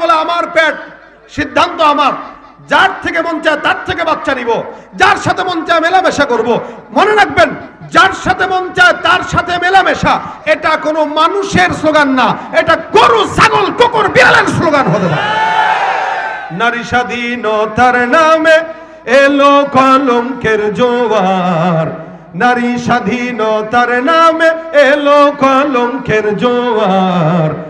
বলে, আমার পেট, সিদ্ধান্ত আমার। যার থেকে মন চায় তার থেকে বাচ্চা নিব। যার সাথে মন চায় মেলামেশা করব। মনে রাখবেন, যার সাথে মন চায় তার সাথে মেলামেশা, এটা কোনো মানুষের স্লোগান না। এটা গরু, ছাগল, কুকুর, বিড়ালের স্লোগান হতে পারে। নারী স্বাধীনতার নামে এলো কলঙ্কের জোয়ার। নারী স্বাধীনতার নামে এলো কলঙ্কের জোয়ার।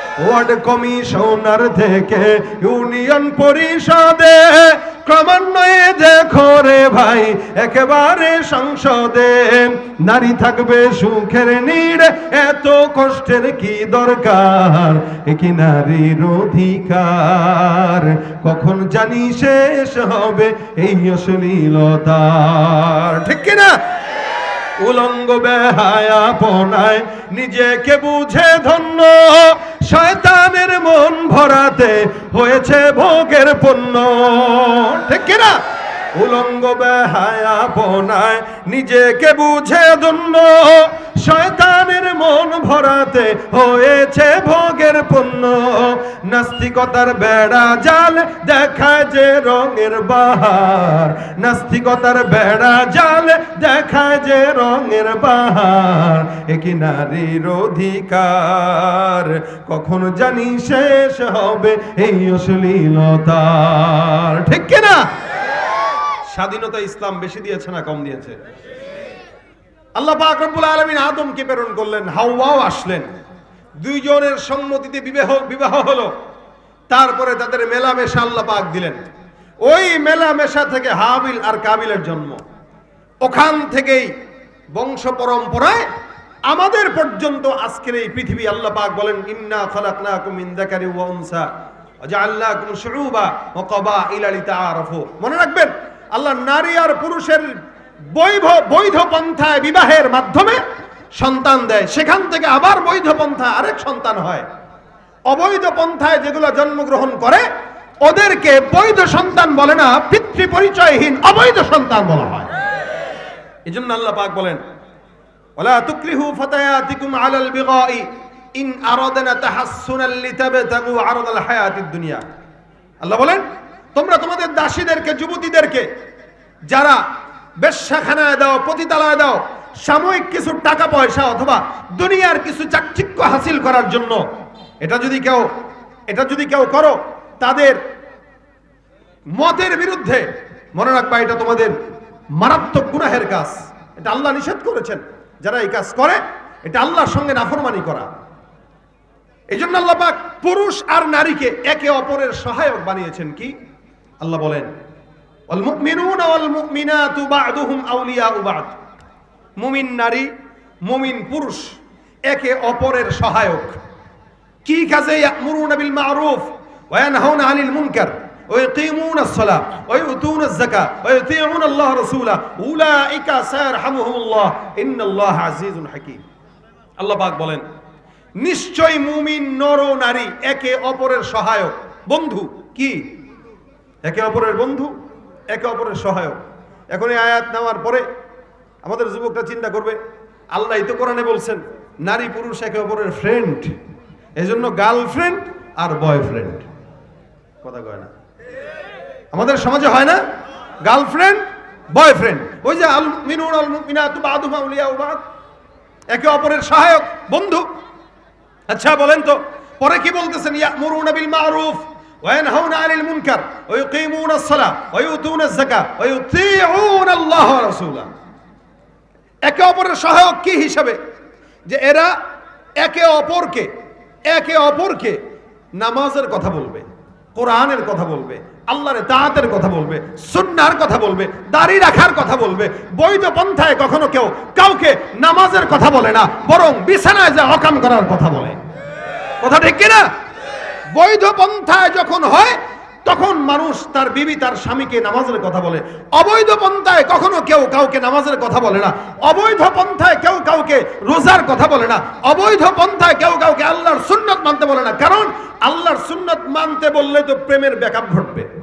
ওয়ার্ড কমিশনার থেকে ইউনিয়ন পরিষদে ক্রমান্বয়ে দেখো রে ভাই, একেবারে সংসদে। নারী থাকবে সুখের নীড়, এত কষ্টের কি দরকার? কি নারীর অধিকার? কখন জানি শেষ হবে এই অশ্লীলতার ঠিক কিনা উলঙ্গ বেহায়াপনায় নিজেকে বুঝে ধন্য। শয়তানের মন ভরাতে হয়েছে ভোগের পণ্য। ঠিক কিনা? উলঙ্গ বেহায়াপনায় নিজেকে বুঝে ধন্য। শয়তানের মন ভরাতে হয়েছে ভোগের পণ্য। নাস্তিকতার বেড়া জাল দেখায় যে রঙের বাহার। নাস্তিকতার বেড়া জাল দেখায় যে রঙের বাহার। একই নারীর অধিকার? কখন জানি শেষ হবে এই অশ্লীলতার। ঠিক কিনা? স্বাধীনতা ইসলাম বেশি দিয়েছে না কম দিয়েছে? আল্লাহ পাক রব্বুল আলামিন আদমকে প্রেরণ করলেন, হাওয়াও আসলেন। দুইজনের সম্মতিতে বিবাহ বিবাহ হলো। তারপরে তাদের মেলামেশা আল্লাহ পাক দিলেন। ওই মেলামেশা থেকে হাবিল আর কাবিলের জন্ম। ওখান থেকেই বংশ পরম্পরায় আমাদের পর্যন্ত আজকের এই পৃথিবী আল্লাহ পাক বলেন, ইন্না খালাকনাকুম মিন যাকারি ওয়া উনসা ওয়াজআলনাকুম শুউবা ওয়া ক্বাবাইলা লিতাআরাফু। মনে রাখবেন আল্লাহ নারী আর পুরুষের বৈধ বৈধ পন্থায় বিবাহের মাধ্যমে সন্তান দেয়। সেখান থেকে আবার বৈধ পন্থা আরেক সন্তান হয়। অবৈধ পন্থায় যেগুলো জন্মগ্রহণ করে, ওদেরকে বৈধ সন্তান বলে না পিতৃ পরিচয়হীন অবৈধ সন্তান বলা হয়। এই জন্য আল্লাহ পাক বলেন ওলা তুকরিহু ফাতায়াতিকুম আলাল বিগাই, ইন আরাদনা তাহাসসুনাল লিতাবতাগু আরাদাল হায়াতিদ দুনিয়া। আল্লাহ বলেন তোমরা তোমাদের দাসীদেরকে, যুবতীদেরকে, যারা বেশ্যাখানায় দাও, পতিতালয় দাও, সাময়িক কিছু টাকা পয়সা অথবা দুনিয়ার কিছু চাকচিক্য হাসিল করার জন্য, এটা যদি কেউ, এটা যদি কেউ করো, তাদের মতের বিরুদ্ধে, মনে রাখবা এটা তোমাদের মারাত্মক গুনাহের কাজ। এটা আল্লাহ নিষেধ করেছেন, যারা এই কাজ করে, এটা আল্লাহর সঙ্গে নাফরমানি করা। এই জন্য আল্লাহ পুরুষ আর নারীকে একে অপরের সহায়ক বানিয়েছেন কি? আল্লাহ বলেন ওয়াল মুমিনুনা ওয়াল মুমিনাতু বা'দুহুম আউলিয়াউ বা'দ মুমিন নারী মুমিন পুরুষ একে অপরের সহায়ক কি কাজে ইয়ামুরুনা বিল মারুফ ওয়া ইয়ানহাউনা আনিল মুনকার ويقيمون الصلاة ويؤتون الزكاة ويطيعون الله رسوله أولئك سيرحمهم الله إن الله عزيز حكيم আল্লাহ পাক বলেন নিশ্চয় মুমিন নর নারী একে অপরের সহায়ক বন্ধু কি একে অপরের বন্ধু, একে অপরের সহায়ক। এখন এই আয়াত নেওয়ার পরে আমাদের যুবকরা চিন্তা করবে, আল্লাহ তো কোরআনে বলছেন, নারী পুরুষ একে অপরের ফ্রেন্ড এজন্য গার্লফ্রেন্ড আর বয়ফ্রেন্ড কথা কয় না? আমাদের সমাজে হয় না? গার্লফ্রেন্ড বয়ফ্রেন্ড ওই যে আল মিনুন আল মুমিনাতু বাদুহা আউলিয়াউ বাদ। একে অপরের সহায়ক, বন্ধু। আচ্ছা বলেন তো, পরে কি বলতেছেন? ইয়ামুরুনা বিল মারুফ। وينهون عن المنكر ويقيمون الصلاة ويؤتون الزكاة ويطيعون الله ورسوله একে অপরের সহায়ক কি হিসাবে যে এরা একে অপরকে একে অপরকে নামাজের কথা বলবে কোরআনের কথা বলবে আল্লাহর দাঁতের কথা বলবে সুন্নার কথা বলবে দাড়ি রাখার কথা বলবে বৈধ পন্থায় কখনো কেউ কাউকে নামাজের কথা বলে না বরং বিছানায় যে অকাম করার কথা বলে কথা ঠিক কিনা বৈধ পন্থায় যখন হয়, তখন মানুষ তার বিবি তার স্বামীকে নামাজের কথা বলে। অবৈধ পন্থায় কখনো কেউ কাউকে নামাজের কথা বলে না। অবৈধ পন্থায় কেউ কাউকে রোজার কথা বলে না। অবৈধ পন্থায় কেউ কাউকে আল্লাহর সুন্নত মানতে বলে না। কারণ আল্লাহর সুন্নত মানতে বললে তো প্রেমের ব্যাকআপ ঘটবে।